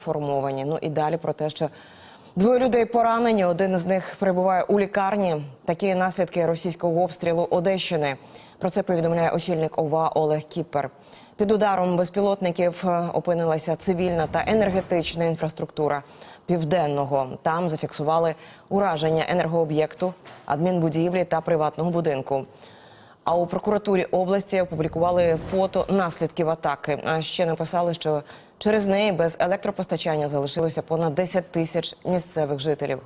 формовані. Ну і далі про те, що двоє людей поранені. Один з них перебуває у лікарні. Такі наслідки російського обстрілу Одещини. Про це повідомляє очільник ОВА Олег Кіпер. Під ударом безпілотників е, опинилася цивільна та енергетична інфраструктура південного. Там зафіксували ураження енергооб'єкту, адмінбудівлі та приватного будинку. А у прокуратурі області опублікували фото наслідків атаки. А ще написали, що через неї без електропостачання залишилося понад 10 тисяч місцевих жителів.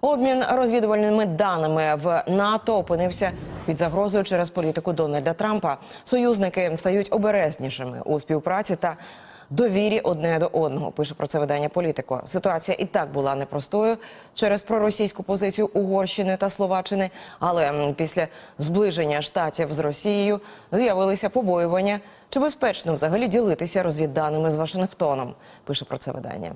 Обмін розвідувальними даними в НАТО опинився під загрозою через політику Дональда Трампа. Союзники стають обережнішими у співпраці та довірі одне до одного. Пише про це видання Політико. Ситуація і так була непростою через проросійську позицію Угорщини та Словаччини. Але після зближення штатів з Росією з'явилися побоювання. Чи безпечно взагалі ділитися розвідданими з Вашингтоном? Пише про це видання.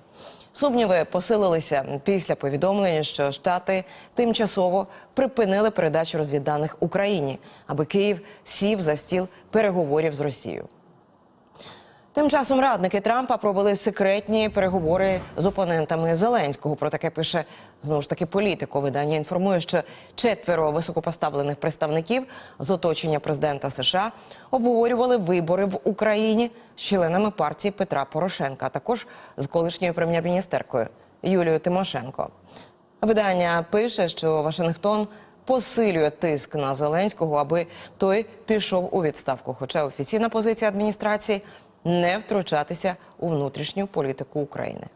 Сумніви посилилися після повідомлення, що штати тимчасово припинили передачу розвідданих Україні, аби Київ сів за стіл переговорів з Росією. Тим часом радники Трампа провели секретні переговори з опонентами Зеленського. Про таке пише знову ж таки політико. Видання інформує, що четверо високопоставлених представників з оточення президента США обговорювали вибори в Україні з членами партії Петра Порошенка, а також з колишньою прем'єр-міністеркою Юлією Тимошенко. Видання пише, що Вашингтон посилює тиск на Зеленського, аби той пішов у відставку. Хоча офіційна позиція адміністрації не втручатися у внутрішню політику України.